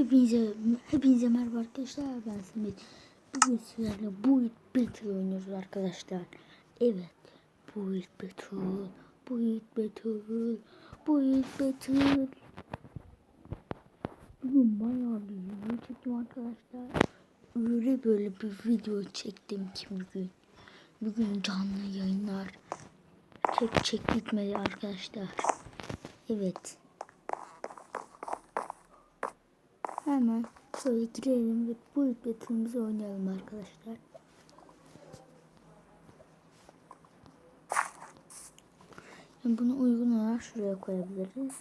Hepinize, hepinize merhaba arkadaşlar. Ben Simit. Bugün sizlerle Build Battle oynuyoruz arkadaşlar. Evet. Build Battle. Build Battle. Build Battle. Bugün bayağı bir video çektim arkadaşlar. Öyle böyle bir video çektim ki bugün. Bugün canlı yayınlar. Çek çek bitmedi arkadaşlar. Evet. Hemen şöyle girelim ve bu yükletimizi oynayalım arkadaşlar. Şimdi bunu uygun olarak şuraya koyabiliriz.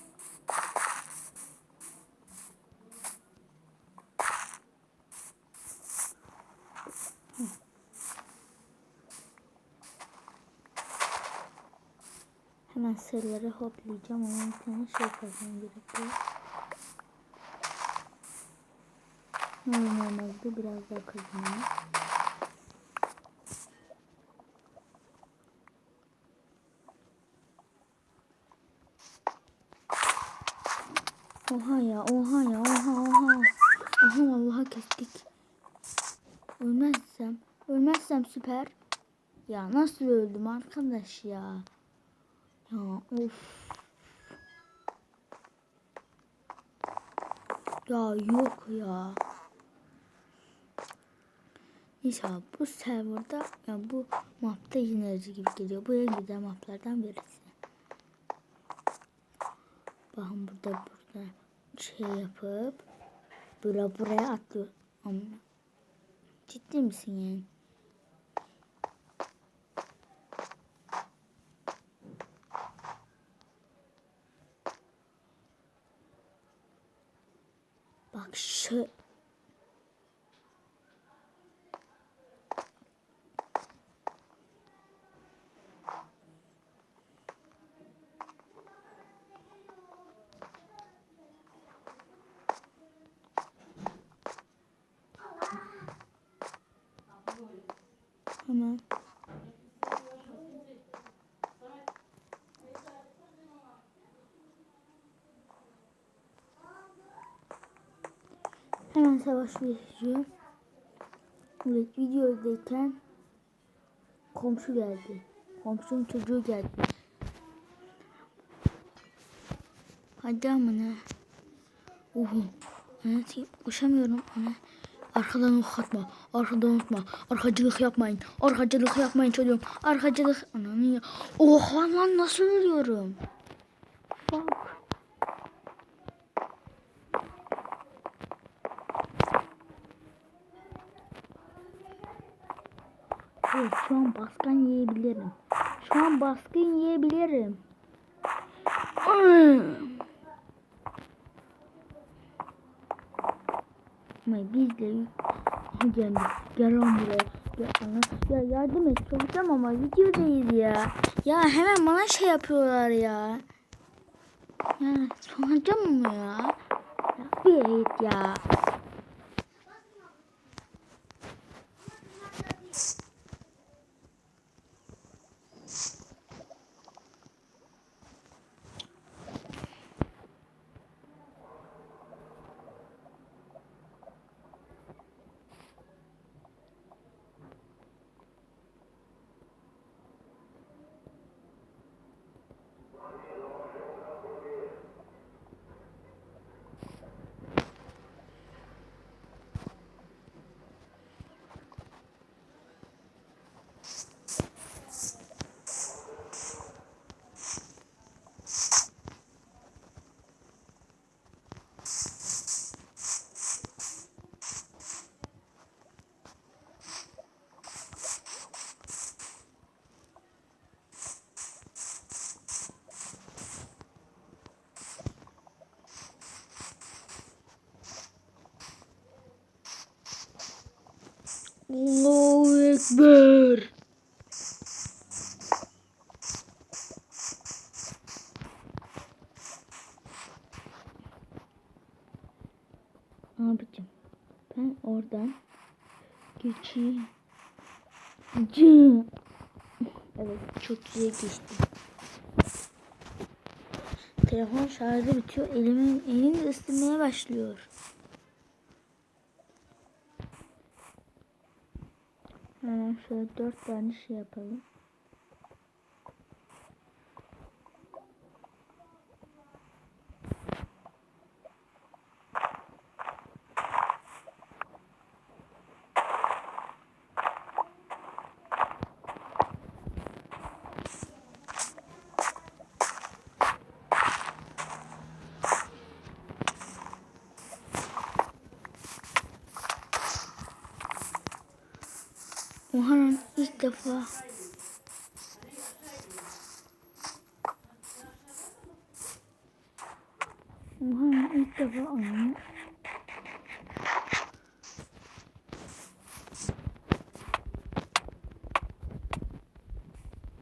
Hemen sarılara hoplayacağım ama bir tane şey koymam gerekiyor. Normalde biraz daha kazanıyor. Oha ya, oha ya, oha, oha. Oha vallahi kestik. Ölmezsem, ölmezsem süper. Ya nasıl öldüm arkadaş ya. Ya of. Ya yok ya. Abi, bu serverda yani bu mapta yenerici gibi geliyor. Bu en güzel maplardan birisi. Bakın burada burada şey yapıp böyle buraya atlıyor. Ama ciddi misin yani? Bak şu Hemen. Hemen savaş geçiyor. Evet videodayken komşu geldi. Komşunun çocuğu geldi. Hadi ama ne? Oho. Evet, koşamıyorum. Ana. Arkadan ok atma. Arkadan unutma. Arkacılık yapmayın. Arkacılık yapmayın çocuğum. Arkacılık. Ananı ya. Oha lan nasıl ölüyorum? Evet şu an baskın yiyebilirim. Şu an baskın yiyebilirim. Ama biz de gel gel lan buraya. Gel. Ya yardım et soracağım ama videodayız ya. Ya hemen bana şey yapıyorlar ya. Ya soracağım mı ya? Ya bir et ya. Allahu Ekber. Abicim ben oradan geçeyim. Evet çok güzel geçti. Telefon şarjı bitiyor. Elimin elim ısınmaya başlıyor. Hemen şöyle dört tane şey yapalım. Oha ilk defa. Oha ilk defa anne.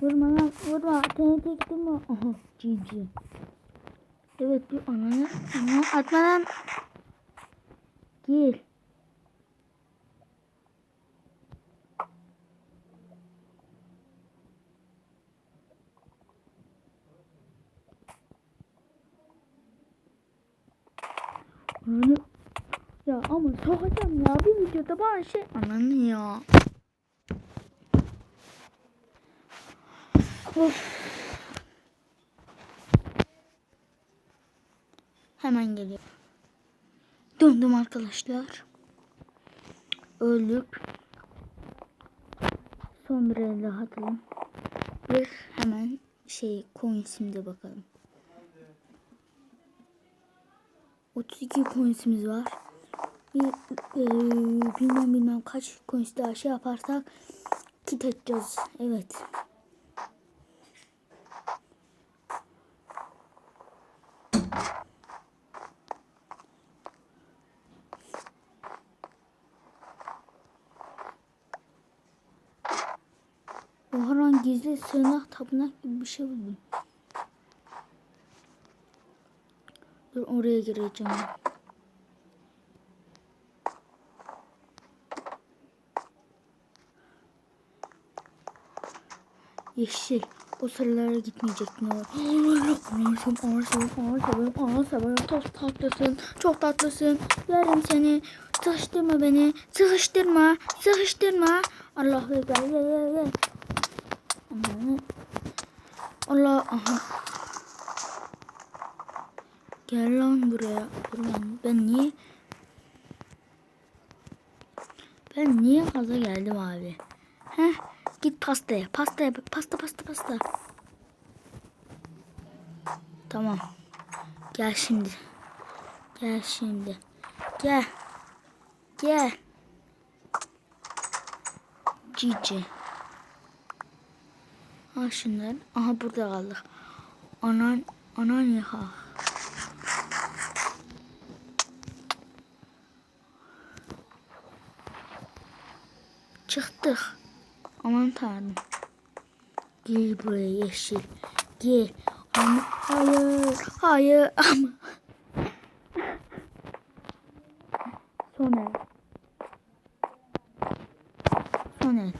Vurma lan vurma. TNT gittin mi? Aha GG. Evet bir ananı. Ana atma lan. Gir. Ananı. Ya ama sokacağım ya bir videoda bana şey ananı ya. Of. Hemen geliyor. Döndüm arkadaşlar. Öldük. Son bir el daha. Bir hemen şey coins'imize bakalım. 32 coins'imiz var. Bir, e, bilmem bilmem kaç coins daha şey yaparsak kit edeceğiz. Evet. Oha lan gizli sığınak tapınak gibi bir şey buldum. Oraya gireceğim. Yeşil. O sıralara gitmeyecek ne olur. Anasım, anasım, anasım, anasım, çok tatlısın, çok tatlısın. Yerim seni. Sıkıştırma beni, sıkıştırma, sıkıştırma. Allah ye ye ye. Allah'ım. Allah. Gel lan buraya. Dur lan. Ben niye Ben niye fazla geldim abi? Heh. Git pastaya. Pastaya. Pasta pasta pasta. Tamam. Gel şimdi. Gel şimdi. Gel. Gel. Cici. Al şunları. Aha burada kaldık. Anan, anan ya. Çıktık. Aman tanrım. Gel buraya yeşil. Gel. Ama hayır. Hayır ama. Soner. Soner.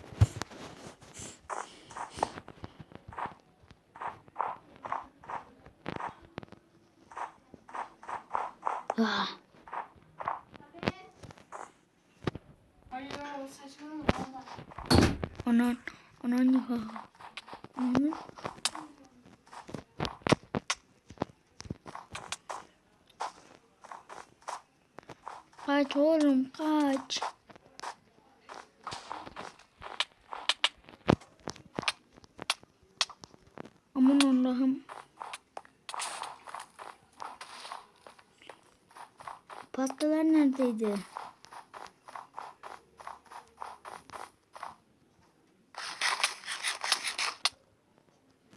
Ah. Hayır o saçmalama. Anan. Anan ya. Anan. Kaç oğlum kaç. Aman Allah'ım. Pastalar neredeydi?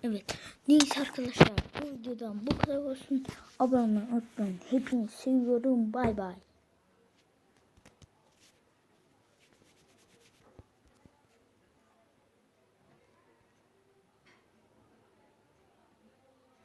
Evet. Neyse arkadaşlar. Bu videodan bu kadar olsun. Abone olmayı unutmayın. Hepinizi seviyorum. Bay bay.